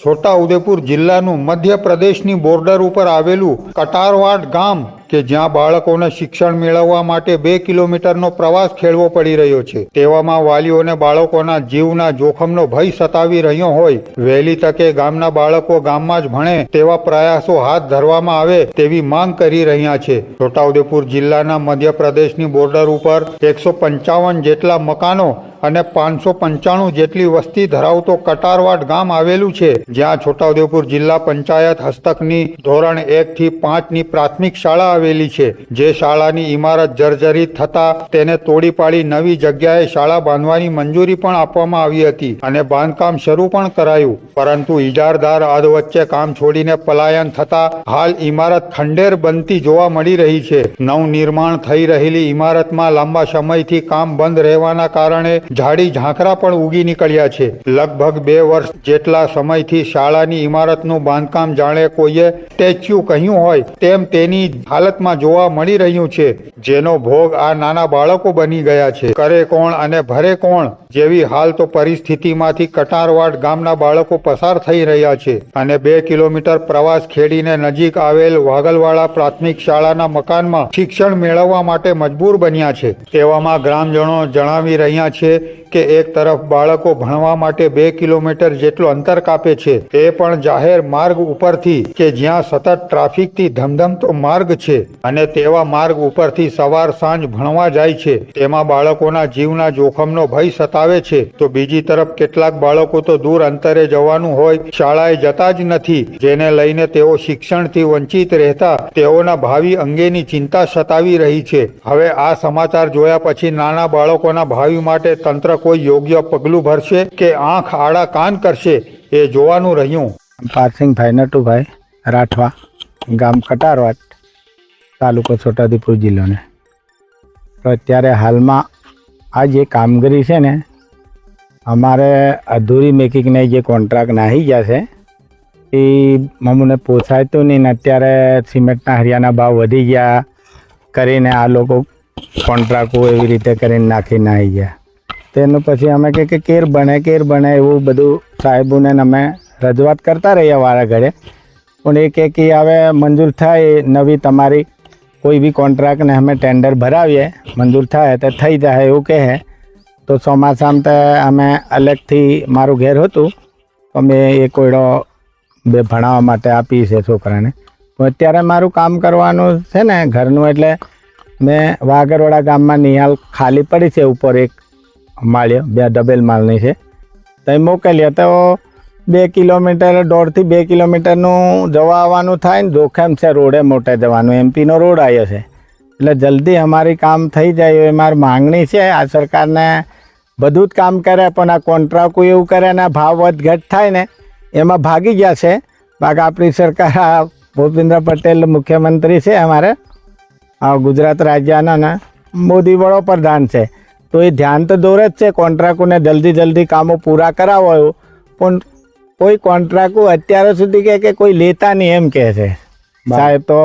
છોટાઉદેપુર જિલ્લાનું મધ્યપ્રદેશની બોર્ડર ઉપર આવેલું કટારવાડ ગામ કે જ્યાં બાળકોને શિક્ષણ મેળવવા માટે બે કિલોમીટરનો પ્રવાસ ખેડવો પડી રહ્યો છે. તેવામાં વાલીઓને બાળકોના જીવના જોખમનો ભય સતાવી રહ્યો હોય. વહેલી તકે ગામના બાળકો ગામમાં જ ભણે તેવા પ્રયાસો હાથ ધરવામાં આવે તેવી માંગ કરી રહ્યા છે. છોટાઉદેપુર જિલ્લાના મધ્યપ્રદેશની બોર્ડર ઉપર એકસો પંચાવન જેટલા મકાનો અને પાંચસો પંચાણું જેટલી વસ્તી ધરાવતો કટારવાડ ગામ આવેલું છે, જ્યાં છોટાઉદેપુર જિલ્લા પંચાયત હસ્તકની ધોરણ એક થી પાંચની પ્રાથમિક શાળા આવેલી છે. જે શાળાની ઇમારત જર્જરિત થતા તેને તોડી પાડી નવી જગ્યાએ શાળા બાંધવાની મંજૂરી પણ આપવામાં આવી હતી અને બાંધકામ શરૂ પણ કરાયું. પરંતુ ઇજારદાર અધવચ્ચે કામ છોડીને પલાયન થતા હાલ ઇમારત ખંડેર બનતી જોવા મળી રહી છે. નવનિર્માણ થઈ રહેલી ઇમારતમાં લાંબા સમયથી કામ બંધ રહેવાના કારણે ઝાડી ઝાંખરા પણ ઉગી નીકળ્યા છે. લગભગ બે વર્ષ જેટલા સમયથી શાળાની ઇમારતનું બાંધકામ જાણે કોઈએ સ્ટેચ્યુ કહ્યું હોય તેમ તેની હાલતમાં જોવા મળી રહ્યું છે. જેનો ભોગ આ નાના બાળકો બની ગયા છે. કરે કોણ અને ભરે કોણ? જેવી હાલ તો પરિસ્થિતિમાંથી કટારવાડ ગામના બાળકો પસાર થઈ રહ્યા છે અને બે કિલોમીટર પ્રવાસ ખેડીને નજીક આવેલ વાગલવાડા પ્રાથમિક શાળાના મકાનમાં શિક્ષણ મેળવવા માટે મજબૂર બન્યા છે. તેવામાં ગ્રામજનો જણાવી રહ્યા છે કે એક તરફ બાળકો ભણવા માટે બે કિલોમીટર જેટલું અંતર કાપે છે. એ પણ જાહેર માર્ગ ઉપરથી કે જ્યાં સતત ટ્રાફિકથી ધમધમતો માર્ગ છે અને તેવા માર્ગ ઉપરથી સવાર સાંજ ભણવા જાય છે. તેમાં બાળકોના જીવના જોખમનો ભય સતાવે છે. તો બીજી તરફ કેટલાક બાળકો તો દૂર અંતરે જવાનું હોય, શાળાએ જતા જ નથી. જેને લઈને તેઓ શિક્ષણથી વંચિત રહેતા, તેઓના ભાવિ અંગેની ચિંતા સતાવી રહી છે. હવે આ સમાચાર જોયા પછી નાના બાળકોના ભાવિ માટે તંત્ર કોઈ યોગ્ય પગલું ભરશે કે આંખ આડા કાન કરશે એ જોવાનું રહ્યું. પારસિંગભાઈ નટુભાઈ, રાઠવા, ગામ કટારવાટ તાલુકો છોટાઉદેપુર જિલ્લોને તો અત્યારે હાલમાં આ જે કામગીરી છે ને અમારે અધૂરી મેકિંગને જે કોન્ટ્રાક્ટ નાહી ગયા છે, એ અમને પોસાયતું નહીં ને અત્યારે સિમેન્ટના હરિયાના ભાવ વધી ગયા કરીને આ લોકો કોન્ટ્રાક્ટો એવી રીતે કરીને નાખી નાહી ગયા. તેનું પછી અમે કહે કે કેર બને કેર બને એવું બધું સાહેબોને અમે રજૂઆત કરતા રહીએ વારા ઘરે. પણ એ કહે કે હવે મંજૂર થાય નવી તમારી કોઈ બી કોન્ટ્રાક્ટને અમે ટેન્ડર ભરાવીએ, મંજૂર થાય તો થઈ જાય એવું કહે. તો ચોમાસામાં તો અમે અલગથી મારું ઘેર હતું. તો મેં એ કોયડો બે ભણાવવા માટે આપી છે છોકરાને. તો અત્યારે મારું કામ કરવાનું છે ને ઘરનું એટલે મેં વાગરવાડા ગામમાં નિહાલ ખાલી પડી છે ઉપર એક માળ્યો, બે ડબલ માળની છે. તો મોકલીએ તો બે કિલોમીટર દોઢથી બે કિલોમીટરનું જવા આવવાનું થાય ને જોખમ છે રોડે મોટે જવાનું. એમપીનો રોડ આવ્યો છે. એટલે જલ્દી અમારી કામ થઈ જાય એ મારી માંગણી છે. આ સરકારને બધું જ કામ કરે પણ આ કોન્ટ્રાક્ટ એવું કરે ને ભાવ વધ ઘટ થાય ને એમાં ભાગી ગયા છે. બાકી આપણી સરકાર આ ભૂપેન્દ્ર પટેલ મુખ્યમંત્રી છે અમારે. આ ગુજરાત રાજ્યના ને મોદી વડોપ્રધાન છે. તો એ ધ્યાન તો દોરે જ છે કોન્ટ્રાકુને જલ્દી જલ્દી કામો પૂરા કરાવો એવું. પણ કોઈ કોન્ટ્રાકુ અત્યાર સુધી કહે કે કોઈ લેતા નહીં એમ કહે છે. સાહેબ તો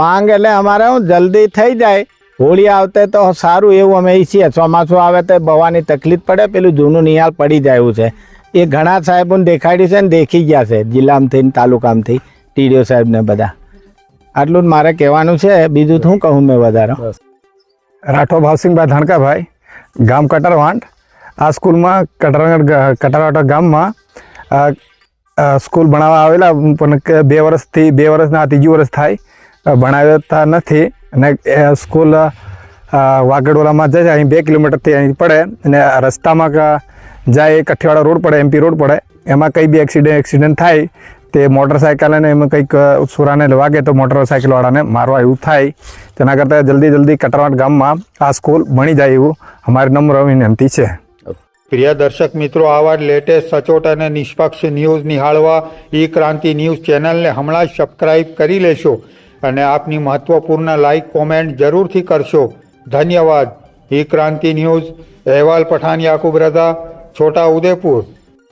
માંગ એટલે અમારે હું જલ્દી થઈ જાય. હોળી આવતે તો સારું એવું અમે ઈચ્છીએ ચોમાસું આવે તો બવાની તકલીફ પડે પેલું જૂનું નિહાલ પડી જાય એવું છે. એ ઘણા સાહેબોને દેખાડી છે ને દેખી ગયા છે જિલ્લામાંથી ને તાલુકામાંથી ટીડીઓ સાહેબને બધા. આટલું જ મારે કહેવાનું છે. બીજું શું કહું મેં વધારે. રાઠો ભાવસિંહભાઈ ધણકાભાઈ ગામ કટરવાંટ. આ સ્કૂલમાં કટરવાંટ કટારવાંટ ગામમાં સ્કૂલ ભણાવવા આવેલા પણ કે બે વર્ષથી બે વર્ષના ત્રીજું વર્ષ થાય. ભણાવતા નથી અને એ સ્કૂલ વાગડોલામાં જાય છે. અહીં બે કિલોમીટરથી અહીં પડે અને રસ્તામાં જાય કઠિયાવાડા રોડ પડે, એમપી રોડ પડે. એમાં કંઈ બી એક્સિડન્ટ એક્સિડન્ટ થાય, તે મોટરસાઇકલ અને એમાં કંઈક સુરાને વાગે તો મોટરસાઇકલવાળાને મારવા એવું થાય. તેના કરતાં જલ્દી જલ્દી કટરાવાટ ગામમાં આ સ્કૂલ ભણી જાય એવું અમારી નમ્ર વિનંતી છે. પ્રિય દર્શક મિત્રો, આવા લેટેસ્ટ સચોટ અને નિષ્પક્ષ ન્યૂઝ નિહાળવા ઈ ક્રાંતિ ન્યૂઝ ચેનલને હમણાં સબસ્ક્રાઇબ કરી લેશો. અને આપની મહત્વપૂર્ણ લાઇક કોમેન્ટ જરૂરથી કરશો. ધન્યવાદ. ઈ ક્રાંતિ ન્યૂઝ, અહેવાલ પઠાણ યાકુબ રઝા, છોટા ઉદેપુર.